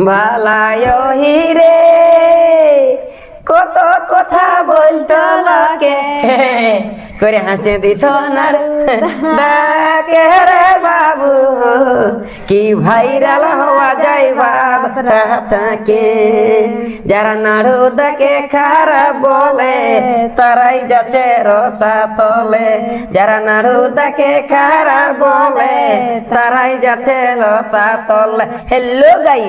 ভালায় হিরে কত কথা বলতো লোকে করে হাসে দিত নার ডাকে রে বাবু, কি ভাইরাল হওয়া যায় বাব চাকে। যারা নাড়ু দেখে খারাপ বলে, তারাই যাচ্ছে রসা তলে। যারা নাড়ু দেখে খারাপ বলে, তারাই যাচ্ছে রসা তলে। হ্যালো গাই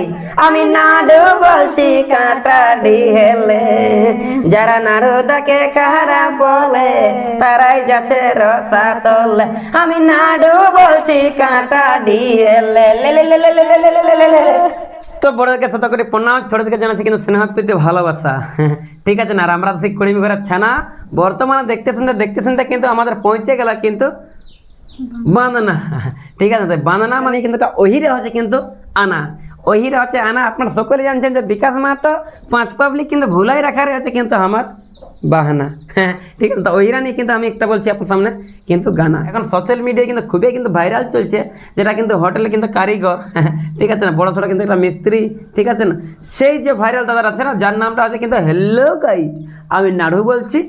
আমি নাড়ু বলছি, কাঁটা ডিহেলে যারা নাড়ু দেখে খারাপ বলে, তারাই যাচ্ছে রসা তলে। আমি নাড়ু বলছি কাঁটা ডিহেলে লে লে লে লে লে লে লে লে লে। তো বড়দেরকে শত করে প্রণাম ছোটদেরকে জানাচ্ছি কিন্তু স্নেহ প্রীতি ভালোবাসা ঠিক আছে না আমরা সেই কড়িমি ঘরের ছানা বর্তমানে দেখতে শুনতে দেখতে শুনতে কিন্তু আমাদের পৌঁছে গেল কিন্তু বাঁধনা ঠিক আছে বাঁধনা মানে কিন্তু এটা ওহিরে হচ্ছে কিন্তু আনা ওহিরে হচ্ছে আনা আপনারা সকলে জানছেন যে বিকাশ মাহাতো পাঁচ পাবলিক কিন্তু ভুলাই রাখার হচ্ছে কিন্তু আমার বাহানা। হ্যাঁ ঠিক আছে। তো ওইরা নিয়ে কিন্তু আমি একটা বলছি আপনার সামনে কিন্তু গানা। এখন সোশ্যাল মিডিয়ায় কিন্তু খুবই কিন্তু ভাইরাল চলছে যেটা কিন্তু হোটেলে কিন্তু কারিগর। হ্যাঁ, ঠিক আছে না? বড় ছোটো কিন্তু একটা মিস্ত্রি ঠিক আছে না? সেই যে ভাইরাল দাদার আছে না যার নামটা আছে কিন্তু হ্যালো গাই আমি নাড়ু বলছি।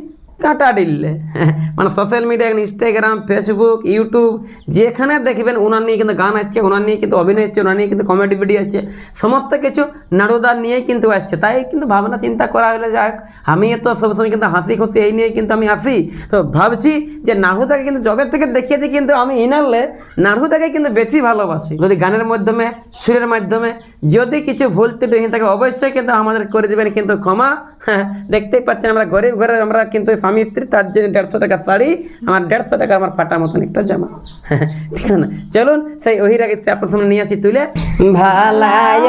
কাঁটা ডিললে হ্যাঁ, মানে social media Instagram Facebook YouTube যেখানে দেখবেন ওনার নিয়ে কিন্তু গান আসছে ওনার নিয়ে কিন্তু অভিনয় হচ্ছে ওনার নিয়ে কিন্তু কমেডি ভিডিও আসছে সমস্ত কিছু নাড়ুদার নিয়েই কিন্তু আসছে। তাই কিন্তু ভাবনা চিন্তা করা হলে যাক আমি তো সবসময় কিন্তু হাসি খুশি এই নিয়ে কিন্তু আমি আসি। তো ভাবছি যে নাড়ুদাকে কিন্তু জবে থেকে দেখিয়েছি কিন্তু আমি ইনারলে নাড়ুদাকে কিন্তু বেশি ভালোবাসি। যদি গানের মাধ্যমে সুরের মাধ্যমে যদি কিছু ভুল হয়ে থাকে অবশ্যই কিন্তু আমাদের করে দেবেন কিন্তু ক্ষমা হ্যাঁ দেখতেই পাচ্ছেন আমরা গরিব ঘরের আমরা কিন্তু স্বামী স্ত্রী, তার জন্য দেড়শো টাকা শাড়ি, আমার দেড়শো টাকা আমার ফাটা মতন একটা জামা। ঠিক আছে না? চলুন, সেই ওহিরাকে আপনার সামনে নিয়ে আসি, তুলে। ভালায়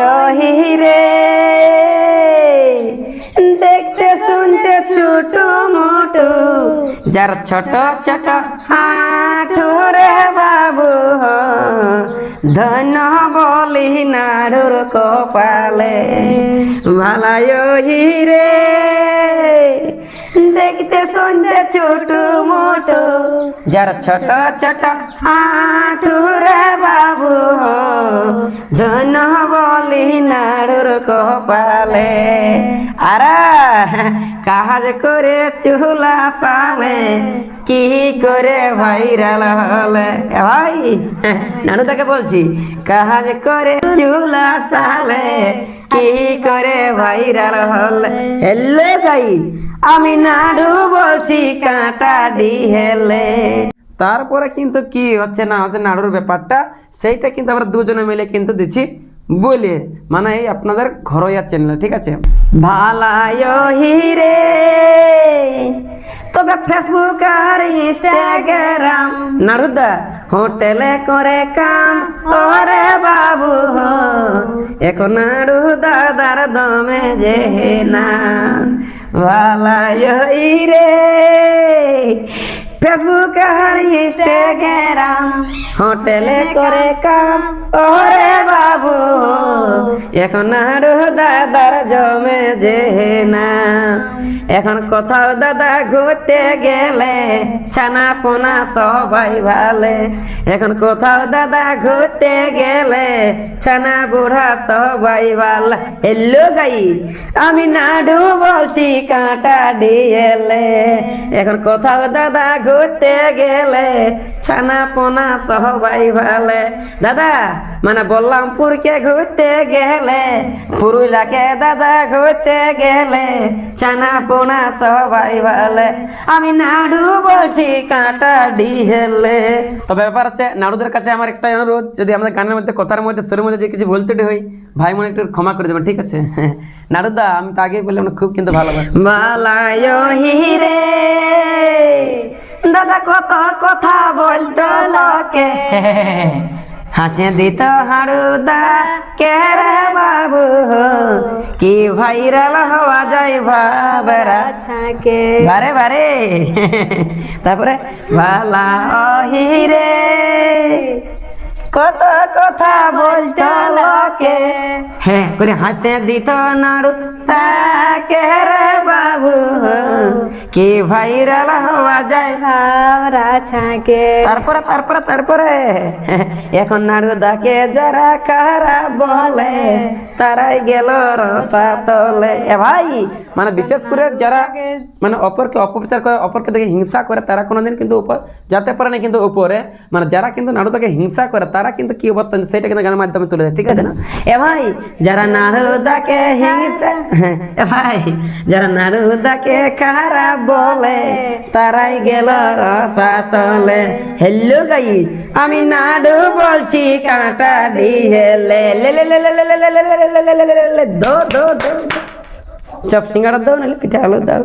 দেখতে শুনতে ছোট মোটু, যার ছোট ছোট হাঁটু রে বাবু ধন বলি নাড়ুর কপালে। ভালায় হিরে, দেখতে শুনতে ছোট মোটো। যার ছোট ছোট হাঁটু বাবু। ধন বলি নাড়ুর কপালে। আরা, কাজ করে চুলা সালে কি করে ভাইরাল হলে? ভাই, নানু তাকে বলছি, কাজ করে চুলা সালে কি করে ভাইরাল হলে? হেলে গাই আমি নাড়ু বলছি কাঁটা ডিহেলে। তারপরে কিন্তু কি হচ্ছে না হচ্ছে নাড়ুর ব্যাপারটা সেইটা কিন্তু আমরা দুজনে মিলে কিন্তু দিচ্ছি। বলে মানে এই আপনাদের ঘরোয়া চ্যানেল ঠিক আছে? ভালায় হিরে। তবে ফেসবুক আর ইনস্টাগ্রাম নারুদা হোটেলে করে কাম ওরে বাবু এখন নাড়ু দাদার দমে যে না ভালায় হিরে ফেসবুক আর ইনস্টাগ্রাম হোটেলে করে কাম ওরে বাবু এখন নাড়ু দাদার জমে যে না। এখন কোথাও দাদা ঘুরতে গেলে ছানা পোনা সবাই ভালে। এখন কোথাও দাদা ঘুরতে গেলে, ছানা বুড়া সবাই ভালো। এলো গাই আমি নাড়ু বলছি কাঁটা ডিয়েলে এখন কোথাও দাদা ঘুরতে গেলে ছানা পোনা সবাই ভালে। দাদা মানে বল্লামপুরকে ঘুরতে গেলে পুরুলাকে দাদা ঘুরতে গেলে ছানা পোনা সবাই ভালে। আমি নাড়ু বলছি কাঁটা ডিহেলে। তবে ব্যাপার আছে নাড়ুদের কাছে আমার একটা অনুরোধ যদি আমাদের গানের মধ্যে কথার মধ্যে সুরের মধ্যে যদি কিছু বলতে হই ভাই মনে একটু ক্ষমা করে দেবেন ঠিক আছে? নাড়ুদা আমি তো আগেই বললাম খুব কিন্তু ভালোবাসি। বালায় হিরে দাদা কত কথা বলতো লোকে। হাসে দিত হাড়ুদা কে রে বাবু? কি ভাইরাল হওয়া যায় ভাবরা? ছাকে বারে বারে। তারপরে ভালা হিরে কত কথা বলতো লোকে। হ্যাঁ করে হাসে দিত নাড়ু তাকে রে বাবু? কি ভাইরাল হওয়া যায়? হাওরা ছাকে। তারপরে তারপরে তারপরে। এখন নাড়ু দাকে যারা কারা বলে তারাই গেল রসা তলে এ ভাই মানে বিশেষ করে যারা মানে অপরকে অপপ্রচার করে অপরকে দেখে হিংসা করে তারা কোনোদিন কিন্তু উপর যেতে পারে না কিন্তু উপরে মানে যারা কিন্তু নাড়ু তাকে হিংসা করে তারা কিন্তু কি অবস্থা সেটা কিন্তু গানের মাধ্যমে তুলে দেয় ঠিক আছে না এ ভাই যারা নাড়ু দাকে হিংসা এ ভাই যারা নাড়ু দাকে কারা বলে তারাই গেল রসা তলে হ্যালো গাই আমি নাড়ু বলছি কাঁটা দিয়ে লে লে লে লে লে লে লে লে লে লে লে লে লে লে চপ সিঙ্গাড়া দাও নাহলে পিঠা আলু দাও